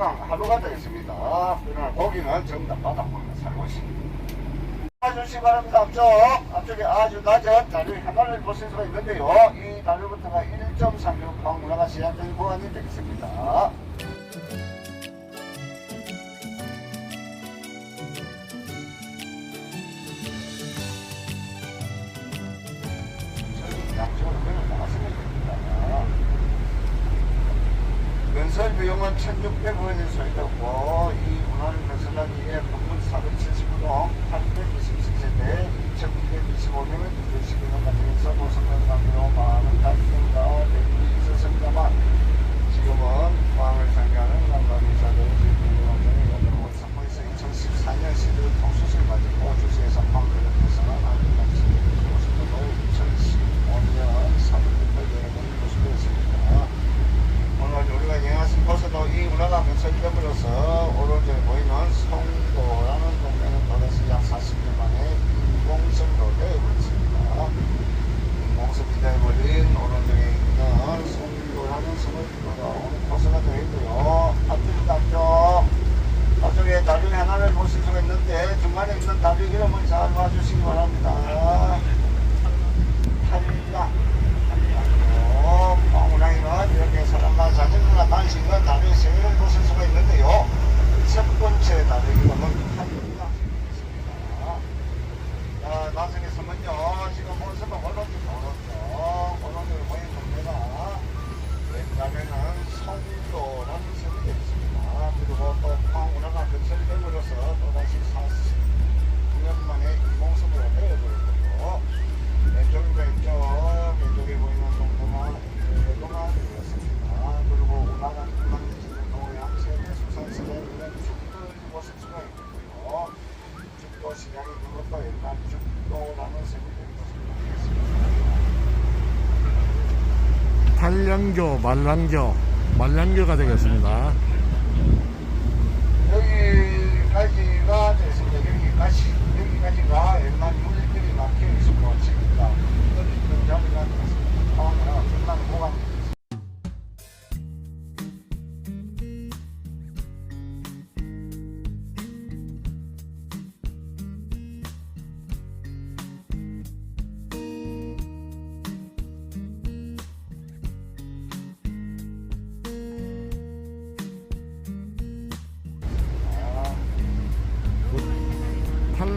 건강 하루가 되겠습니다. 그러나 전부 다 바닥만 살고 있습니다. 봐주시기 바랍니다. 앞쪽, 앞쪽에 아주 낮은 다리 하나를 보실 수가 있는데요. 이 다리부터가 1.36 방문화가 시작된 구간이 되겠습니다. 비용은 1,600원이 소요되고. 이 문화를 건설하기 위해 건물 479동 827세대 2,925명을 들으시기는 과정에서 보성면 관계로 많은 다툼과 대립이 있었습니다만 지금은 포항을 상대하는 관광이사들의 질문관장이 연구원 선보에서 2014년 시드 통수술 가지고 주시에서 포항을 해서는 아직까지 모습도 2015년 3월부터 여러 번 모습이었습니다. 오늘 우리가 여행하신 곳에도 이 운하가 건설됨으로써 오른쪽에 보이는 송도라는 동네는 도대체 약 40년 만에 인공섬으로 되어버렸습니다. 인공섬이 되어버린 오른쪽에 있는 송도라는 섬을 들어오는 코스가 되어 있고요. 앞뒤로 앞쪽 앞쪽에 다리 하나를 보실 수가 있는데 이름을 잘 봐주시기 바랍니다. 탈락 어, 방울랑이는 이렇게 사람만 자전거가 다니시는 다리 세 개를 보실 수가 있는데요. 첫 번째 다리 이름은 탈락 있습니다. 자, 나중에 서면요. 지금 모습은 오른쪽, 오른쪽, 오른쪽에 보이는 동네가 왼쪽에는 성도라는 섬이 되겠습니다. 그리고 또 방울랑가 건설됨으로써 또다시 49년 만에 인공섬으로 되어버렸고요. 왼쪽과 왼쪽, 왼쪽에 보이는 동네가 외도가 되었습니다. 그리고 운하가 만드시는 동양 세계 수산시장에 있는 죽도를 보실 수가 있고요. 죽도 시장이 있는 것도 옛날 죽도라는 셈이 되는 탄량교, 말랑교, 말랑교가 되겠습니다. 여기까지가 됐습니다. 여기까지, 여기까지가 옛날 물들이 막혀 지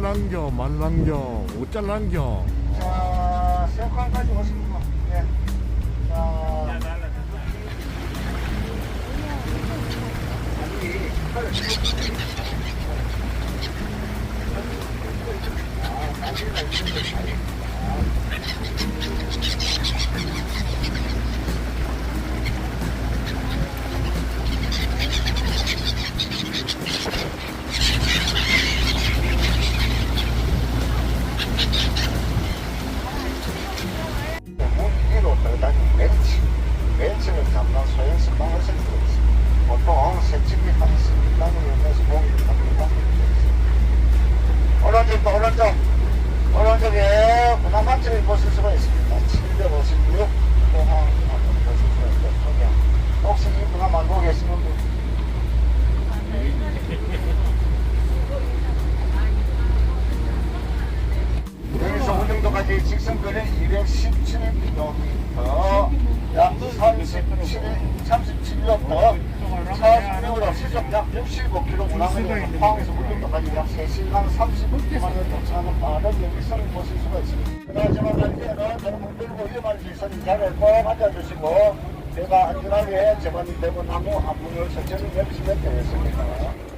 탄랑교, 말랑교, 오잘랑교. 자, 세컨까지 오십니다. 예. 자, 무기 오른쪽, 오른쪽. 오른쪽에 맛집을 보실 수가 있습니다. 756 공항 한번 보실 수가 소개. 혹시 이 문화 만보고 계시는 분? 여기서 운정도까지 직선거리는 217km, 약 37, 37m, 40km로 시속 약 65km 운항을 포항에서 운정도까지 약 3시간 30분 만에 도착하는 빠른 여기선을 보실 수가 있습니다. 그나저나 이제는 너무 들고 수 있으니 자리를 꼭 앉아주시고 제가 안전하게 제반이 되고 나무 한 분을 천천히 내리시면 되겠습니다.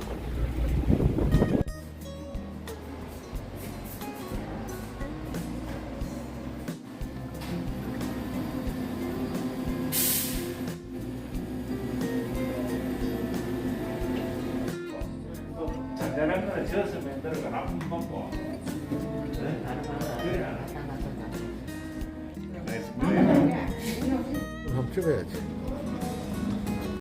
잔잔한 거는 저어서 만들어가 나쁜 먹고 그래 안 해. 한번 찍어야지.